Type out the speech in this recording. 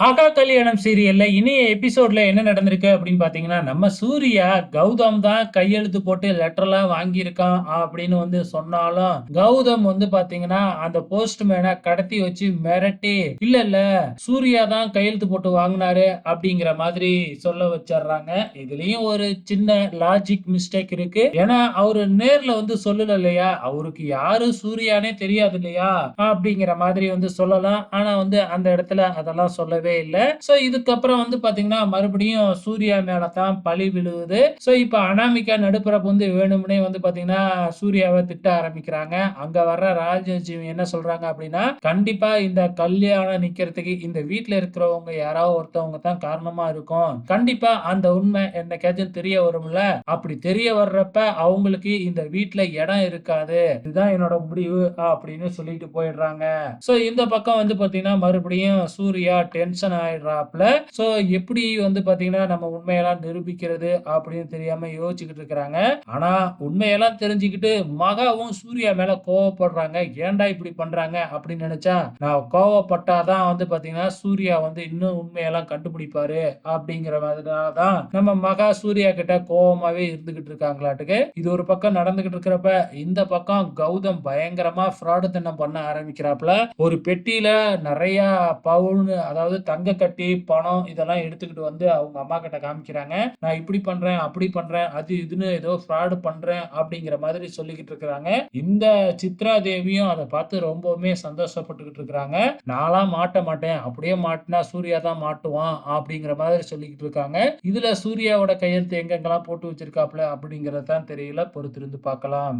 ஆகா கல்யாணம் சீரியல்ல இனிய எபிசோட்ல என்ன நடந்திருக்கு அப்படின்னு பாத்தீங்கன்னா நம்ம சூர்யா கௌதம் தான் கையெழுத்து போட்டு லெட்டர்லாம் வாங்கியிருக்கான் அப்படின்னு வந்து சொன்னாலும் கௌதம் வந்து பாத்தீங்கன்னா அந்த போஸ்ட்மேனை கடத்தி வச்சு மிரட்டி இல்ல இல்ல சூர்யா தான் கையெழுத்து போட்டு வாங்கினாரு அப்படிங்கிற மாதிரி சொல்ல வச்சிடுறாங்க. இதுலயும் ஒரு சின்ன லாஜிக் மிஸ்டேக் இருக்கு. ஏன்னா அவரு நேர்ல வந்து சொல்லல இல்லையா? அவருக்கு யாரு சூர்யானே தெரியாது இல்லையா? அப்படிங்கிற மாதிரி வந்து சொல்லலாம். ஆனா வந்து அந்த இடத்துல அதெல்லாம் சொல்லவே விழுவே இல்லை. ஸோ இதுக்கப்புறம் வந்து பாத்தீங்கன்னா மறுபடியும் சூர்யா மேலே தான் பழி விழுவுது. சோ இப்ப அனாமிகா நடுப்புறப்பு வந்து வேணும்னே வந்து பாத்தீங்கன்னா சூர்யாவை திட்ட ஆரம்பிக்கிறாங்க. அங்க வர்ற ராஜஜீவி என்ன சொல்றாங்க அப்படின்னா கண்டிப்பா இந்த கல்யாணம் நிக்கிறதுக்கு இந்த வீட்டுல இருக்கிறவங்க யாராவது ஒருத்தவங்க தான் காரணமா இருக்கும். கண்டிப்பா அந்த உண்மை என்னைக்காச்சும் தெரிய வரும்ல. அப்படி தெரிய வர்றப்ப அவங்களுக்கு இந்த வீட்டுல இடம் இருக்காது. இதுதான் என்னோட முடிவு அப்படின்னு சொல்லிட்டு போயிடுறாங்க. சோ இந்த பக்கம் வந்து பாத்தீங்கன்னா மறுபடியும் சூர்யா டென்ஷன் ஆயிடுறாப்ல சோ எப்படி வந்து பாத்தீங்கன்னா நம்ம உண்மையெல்லாம் நிரூபிக்கிறது அப்படின்னு தெரியாம யோசிச்சுக்கிட்டு இருக்கிறாங்க. ஆனா உண்மையெல்லாம் தெரிஞ்சுக்கிட்டு மகாவும் சூர்யா மேல கோவப்படுறாங்க. ஏன்டா இப்படி பண்றாங்க அப்படின்னு நினைச்சா நான் கோவப்பட்டாதான் வந்து பாத்தீங்கன்னா சூர்யா வந்து இன்னும் உண்மையெல்லாம் கண்டுபிடிப்பாரு அப்படிங்கிற மாதிரிதான் நம்ம மகா சூர்யா கிட்ட கோவமாவே இருந்துகிட்டு இருக்காங்களாட்டுக்கு. இது ஒரு பக்கம் நடந்துகிட்டு இருக்கிறப்ப இந்த பக்கம் கௌதம் பயங்கரமா ஃப்ராடு தின்னம் பண்ண ஆரம்பிக்கிறாப்ல ஒரு பெட்டியில நிறைய பவுன் அதாவது தங்க கட்டி பணம் இதெல்லாம் எடுத்துக்கிட்டு வந்து அவங்க அம்மா கிட்ட காமிக்கிறாங்க. நான் இப்படி பண்றேன் அப்படி பண்றேன் அது இதுன்னு ஏதோ ஃப்ராடு பண்றேன் அப்படிங்கிற மாதிரி சொல்லிக்கிட்டு இருக்கிறாங்க. இந்த சித்ரா தேவியும் அதை பார்த்து ரொம்பவுமே சந்தோஷப்பட்டுக்கிட்டு இருக்கிறாங்க. நான்லாம் மாட்ட மாட்டேன் அப்படியே மாட்டினா சூர்யா தான் மாட்டுவான் அப்படிங்கிற மாதிரி சொல்லிக்கிட்டு இருக்காங்க. இதுல சூர்யாவோட கையெழுத்து எங்கெங்கெல்லாம் போட்டு வச்சிருக்காப்ல அப்படிங்கறதான் தெரியல பொறுத்திருந்து பார்க்கலாம்.